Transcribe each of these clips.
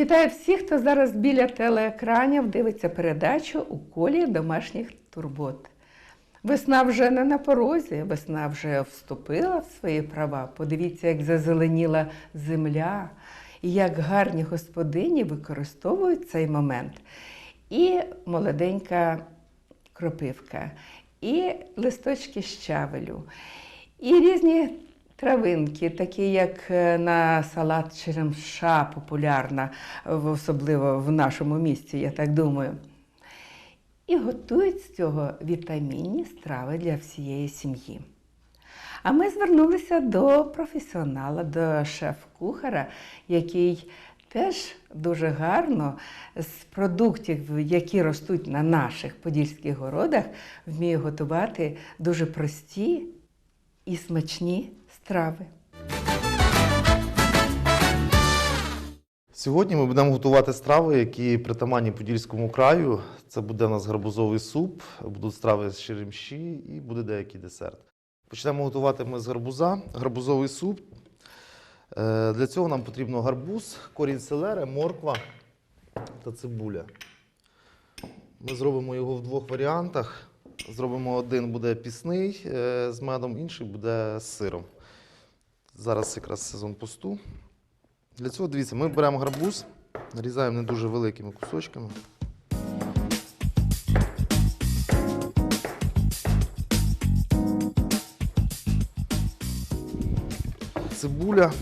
Вітаю всіх, хто зараз біля телеекранів дивиться передачу у колі домашніх турбот. Весна вже не на порозі, весна вже вступила в свої права. Подивіться, як зазеленіла земля, і як гарні господині використовують цей момент. І молоденька кропивка, і листочки щавелю, і різні травинки, такі як е, на салат черемша популярна, особливо в нашому місті, я так думаю. І готують з цього вітамінні страви для всієї сім'ї. А ми звернулися до професіонала, до шеф-кухара, який теж дуже гарно з продуктів, які ростуть на наших подільських городах, вміє готувати дуже прості і смачні страви. Сьогодні ми будемо готувати страви, які притаманні Подільському краю. Це буде у нас гарбузовий суп, будуть страви з черемші і буде деякий десерт. Почнемо готувати ми з гарбуза. Гарбузовий суп. Е, Для цього нам потрібно гарбуз, корінь селери, морква та цибуля. Ми зробимо його в двох варіантах. Зробимо один буде пісний е, з медом, інший буде з сиром. Зараз якраз сезон посту. Для цього дивіться, ми беремо гарбуз, нарізаємо не дуже великими кусочками. Цибуля.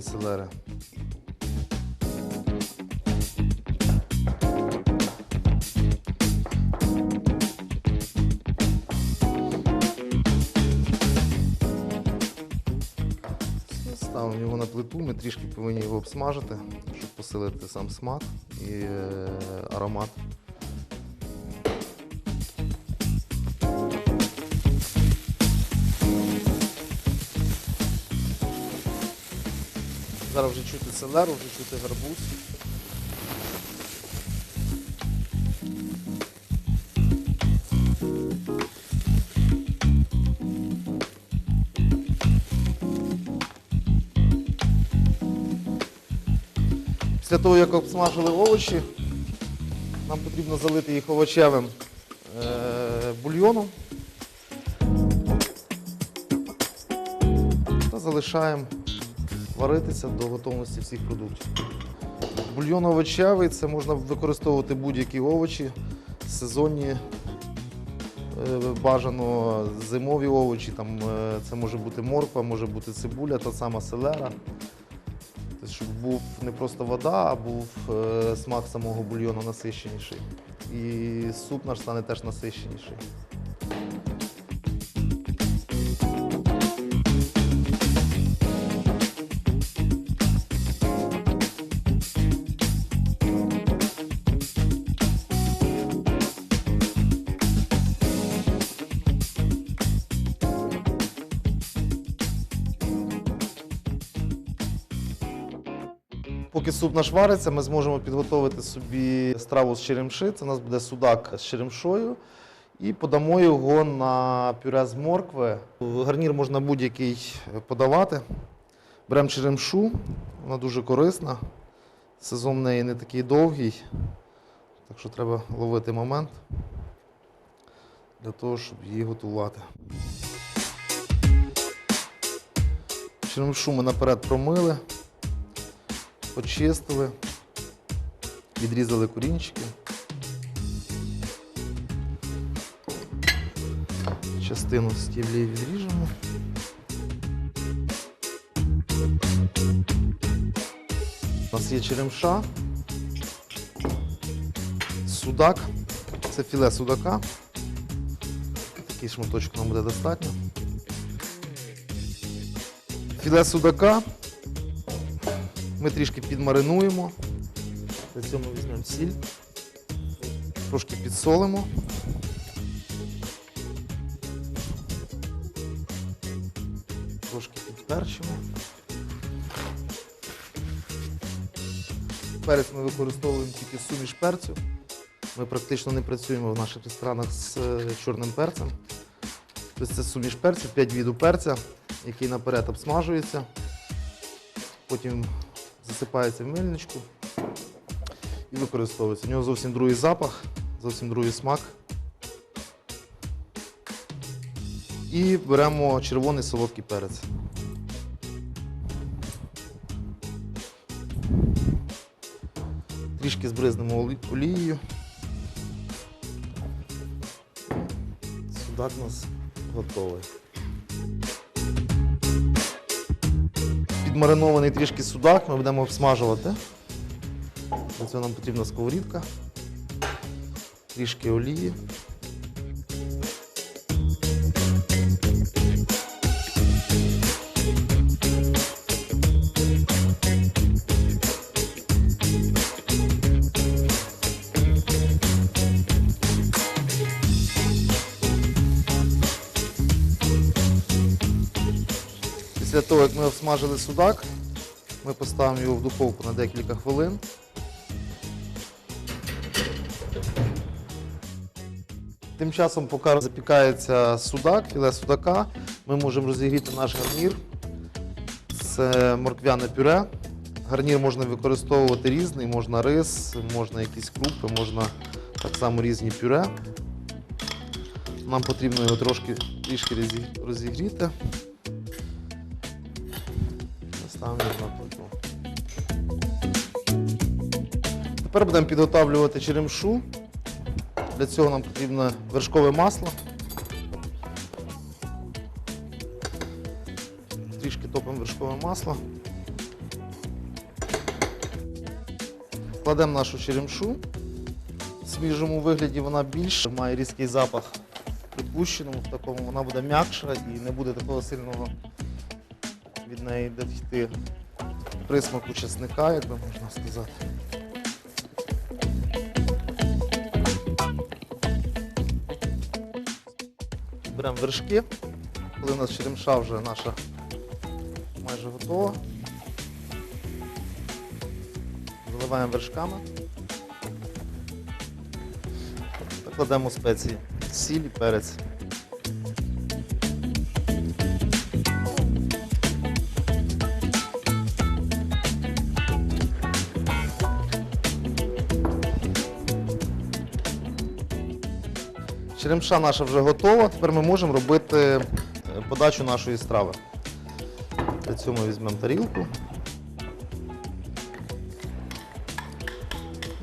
Корінь. Ставимо його на плиту, ми трішки повинні його обсмажити, щоб посилити сам смак і е, аромат. Зараз вже чути селеру, вже чути гарбуз. Після того, як обсмажили овочі, нам потрібно залити їх овочевим е, бульйоном. Та залишаємо варитися до готовності всіх продуктів. Бульйон овочевий це можна використовувати будь-які овочі, сезонні, е, бажано зимові овочі. Там, е, це може бути морква, може бути цибуля, та сама селера. Тобто, щоб був не просто вода, а був е, смак самого бульйону насищеніший. І суп наш стане теж насищеніший. Суп наш вариться, ми зможемо підготувати собі страву з черемши. Це у нас буде судак з черемшою. І подамо його на пюре з моркви. Гарнір можна будь-який подавати. Беремо черемшу, вона дуже корисна. Сезон в неї не такий довгий, так що треба ловити момент для того, щоб її готувати. Черемшу ми наперед промили почистили, відрізали корінчики. Частину стіблі відріжемо. У нас є черемша, судак, це філе судака. Такий шматочок нам буде достатньо. Філе судака ми трішки підмаринуємо. Цього ми візьмемо сіль, трошки підсолимо. Трошки підперчимо. перець ми використовуємо тільки суміш перцю. Ми практично не працюємо в наших ресторанах з е, чорним перцем. Тобто це суміш перцю, 5 видів перця, який наперед обсмажується, потім засипається в мельничку і використовується. У нього зовсім другий запах, зовсім другий смак. І беремо червоний солодкий перець. Трішки збризнемо олією. Судак у нас готовий. Підмаринований трішки судак ми будемо обсмажувати. Для цього нам потрібна сковорідка, трішки олії. Того, як ми обсмажили судак, ми поставимо його в духовку на декілька хвилин. Тим часом, поки запікається судак, філе судака, ми можемо розігріти наш гарнір. Це морквяне пюре. Гарнір можна використовувати різний, можна рис, можна якісь крупи, можна так само різні пюре. Нам потрібно його трошки трішки розігріти. Тепер будемо підготовлювати черемшу. Для цього нам потрібно вершкове масло. Трішки топимо вершкове масло. Кладемо нашу черемшу. В свіжому вигляді вона більш має різкий запах. Припущеному в такому вона буде м'якша і не буде такого сильного від неї йти присмаку чесника, як би можна сказати. Беремо вершки. Коли у нас черемша вже наша майже готова. Заливаємо вершками. Та кладемо спеції. Сіль і перець. Черемша наша вже готова. Тепер ми можемо робити е, подачу нашої страви. Для цього ми візьмемо тарілку.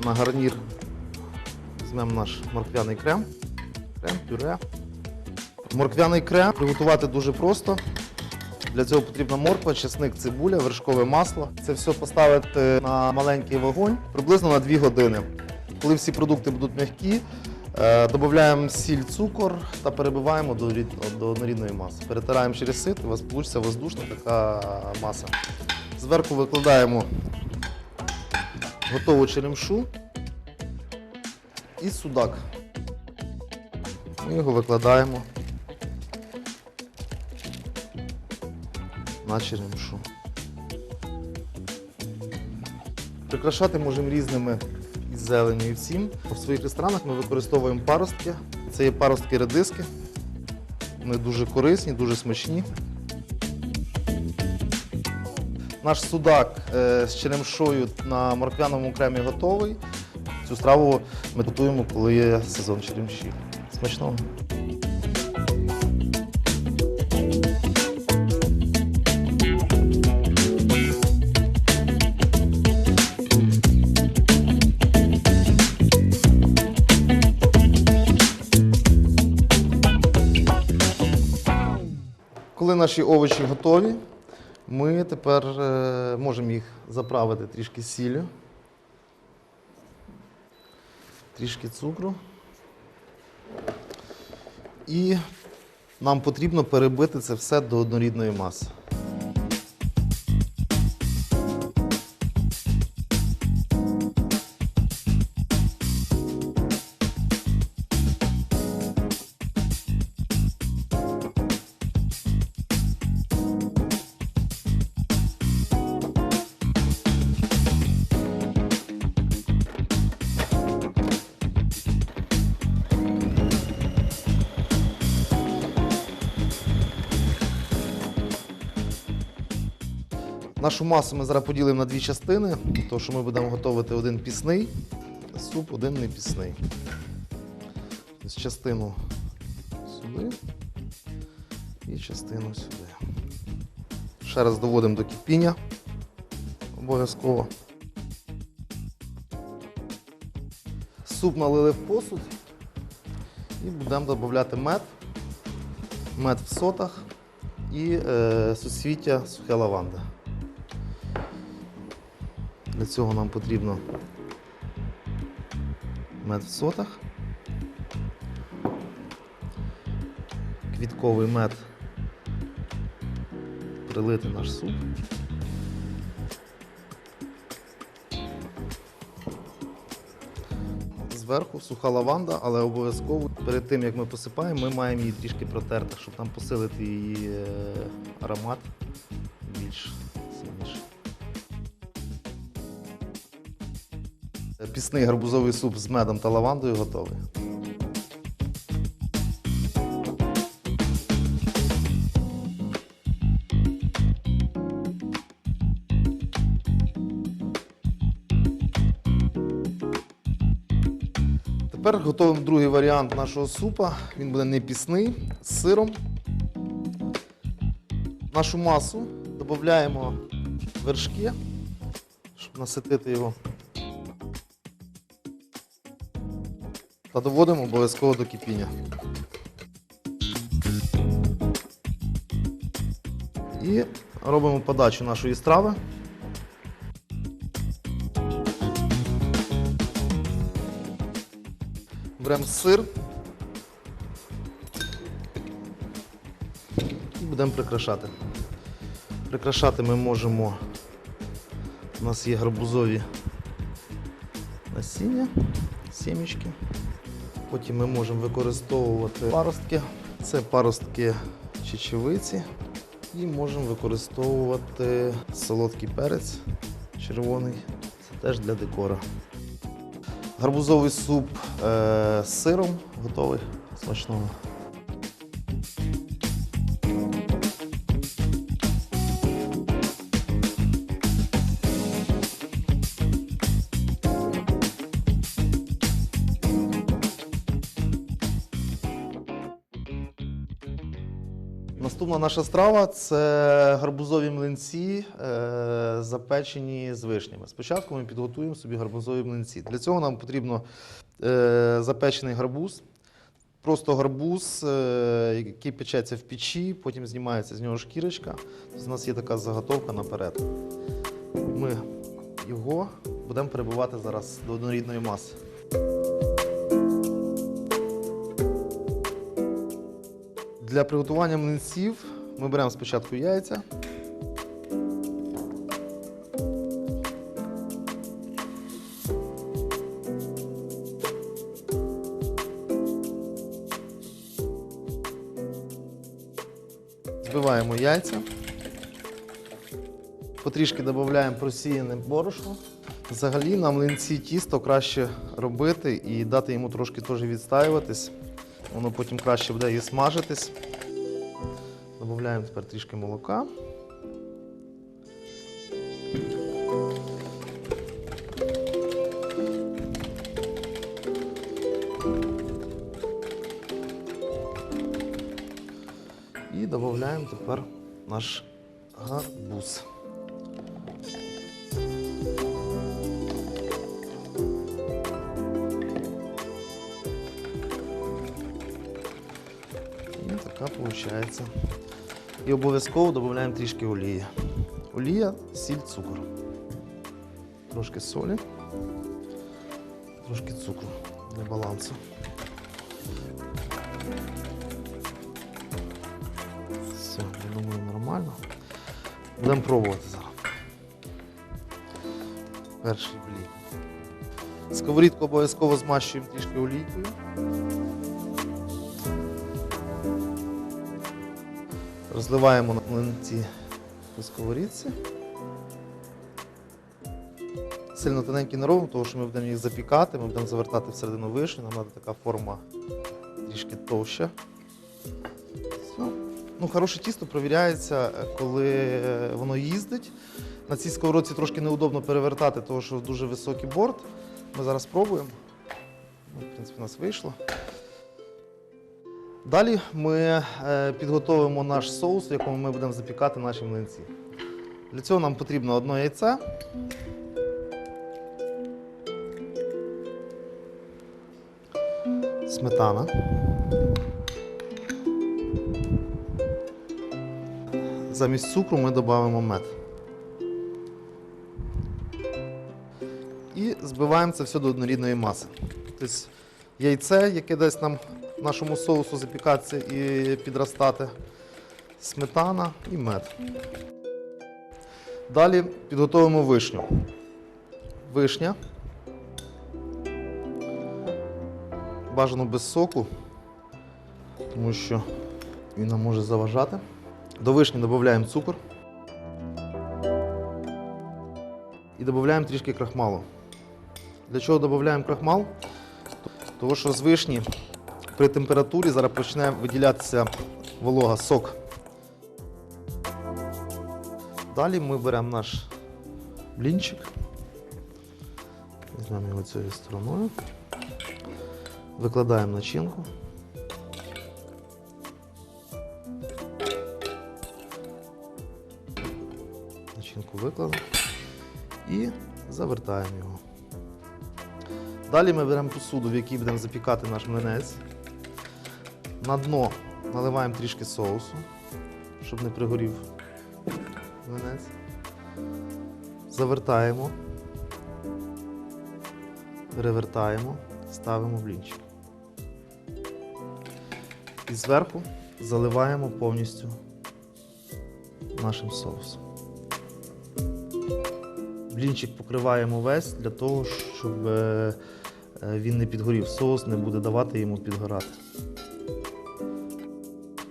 На гарнір візьмемо наш морквяний крем. Крем, пюре. Морквяний крем приготувати дуже просто. Для цього потрібна морква, чесник, цибуля, вершкове масло. Це все поставити на маленький вогонь приблизно на 2 години. Коли всі продукти будуть м'які, додаємо сіль, цукор та перебиваємо до, до однорідної маси. Перетираємо через сит, і у вас вийде воздушна така маса. Зверху викладаємо готову черемшу і судак. Ми його викладаємо на черемшу. Прикрашати можемо різними із зеленю і всім. У своїх ресторанах ми використовуємо паростки. Це є паростки редиски. Вони дуже корисні, дуже смачні. Наш судак е, з черемшою на морквяному кремі готовий. Цю страву ми готуємо, коли є сезон черемші. Смачного! Наші овочі готові, ми тепер е, можемо їх заправити трішки сіллю, трішки цукру. І нам потрібно перебити це все до однорідної маси. Нашу масу ми зараз поділимо на дві частини, тому що ми будемо готувати один пісний суп, один не пісний. Частину сюди і частину сюди. Ще раз доводимо до кипіння. Обов'язково. Суп налили в посуд і будемо додати мед. Мед в сотах і е, суцвіття сухе лаванда. Для цього нам потрібно мед в сотах, квітковий мед прилити наш суп. Зверху суха лаванда, але обов'язково перед тим як ми посипаємо, ми маємо її трішки протерти, щоб там посилити її е, аромат Пісний гарбузовий суп з медом та лавандою готовий. Тепер готуємо другий варіант нашого супа. Він буде не пісний, з сиром. В нашу масу додаємо вершки, щоб наситити його. Та доводимо обов'язково до кипіння. І робимо подачу нашої страви. Беремо сир і будемо прикрашати. Прикрашати ми можемо. У нас є гарбузові насіння, сімечки. Потім ми можемо використовувати паростки. Це паростки чечевиці. І можемо використовувати солодкий перець червоний. Це теж для декора. Гарбузовий суп е, з сиром готовий. Смачного. Наступна наша страва це гарбузові млинці, е, запечені з вишнями. Спочатку ми підготуємо собі гарбузові млинці. Для цього нам потрібно е, запечений гарбуз, просто гарбуз, е, який печеться в печі, потім знімається з нього шкірочка. Тобто У нас є така заготовка наперед. Ми його будемо перебивати зараз до однорідної маси. Для приготування млинців ми беремо спочатку яйця. Збиваємо яйця. Потрішки додаємо просіяне борошно. Взагалі на млинці тісто краще робити і дати йому трошки теж відстаюватись. Воно потім краще буде і смажитись. Додаємо тепер трішки молока. І додаємо тепер наш гарбуз. Виходить. І обов'язково додаємо трішки олії. Олія, сіль, цукор. Трошки солі, трошки цукру для балансу. Все, я думаю, нормально. Будемо пробувати зараз. Перший блін. Сковорідку обов'язково змащуємо трішки олійкою. Розливаємо на млинці сковорідці. Сильно тоненькі не робимо, тому що ми будемо їх запікати, ми будемо завертати всередину вишню, нам треба така форма трішки товща. Все. Ну, хороше тісто провіряється, коли е, воно їздить. На цій сковородці трошки неудобно перевертати, тому що дуже високий борт. Ми зараз спробуємо. Ну, В принципі, у нас вийшло. Далі ми е, підготовимо наш соус, в якому ми будемо запікати наші млинці. Для цього нам потрібно одне яйце. Сметана. Замість цукру ми додаємо мед. І збиваємо це все до однорідної маси. Тобто яйце, яке дасть нам нашому соусу запікатися і підростати, сметана і мед. Далі підготуємо вишню. Вишня. Бажано без соку, тому що він нам може заважати. До вишні додаємо цукор. І додаємо трішки крахмалу. Для чого додаємо крахмал? Тому що з вишні при температурі зараз почне виділятися волога, сок. Далі ми беремо наш блінчик, візьмемо його цією стороною, викладаємо начинку. Начинку виклали і завертаємо його. Далі ми беремо посуду, в якій будемо запікати наш млинець. На дно наливаємо трішки соусу, щоб не пригорів млинець. Завертаємо, перевертаємо, ставимо блінчик. І зверху заливаємо повністю нашим соусом. Блінчик покриваємо весь для того, щоб е, е, він не підгорів. Соус не буде давати йому підгорати.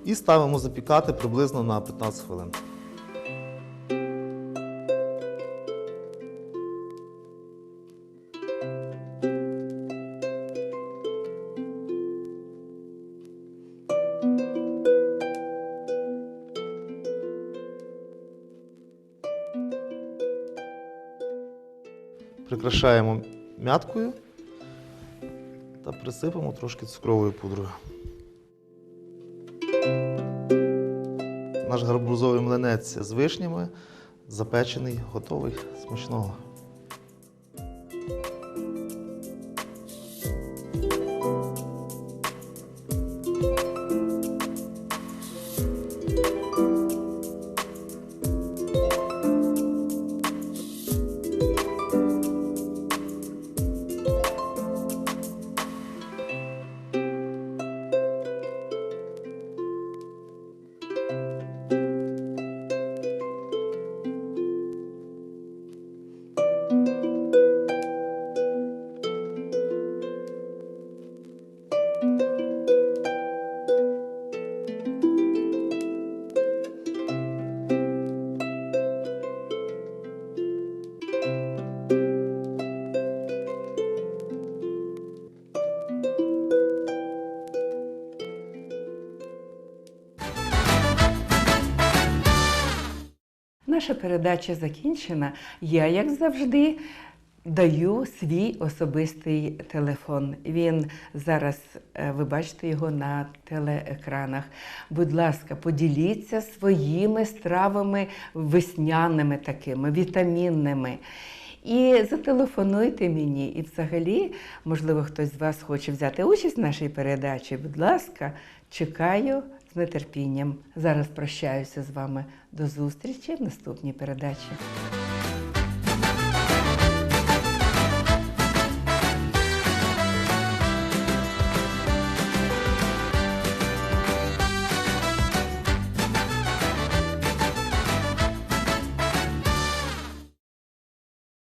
І ставимо запікати приблизно на 15 хвилин. Прикрашаємо мяткою та присипемо трошки цукровою пудрою. Наш гарбузовий млинець з вишнями запечений, готовий, смачного. Наша передача закінчена. Я, як завжди, даю свій особистий телефон. Він зараз, е, ви бачите його на телеекранах. Будь ласка, поділіться своїми стравами весняними такими, вітамінними. І зателефонуйте мені. І взагалі, можливо, хтось з вас хоче взяти участь в нашій передачі. Будь ласка, чекаю нетерпінням. Зараз прощаюся з вами. До зустрічі в наступній передачі.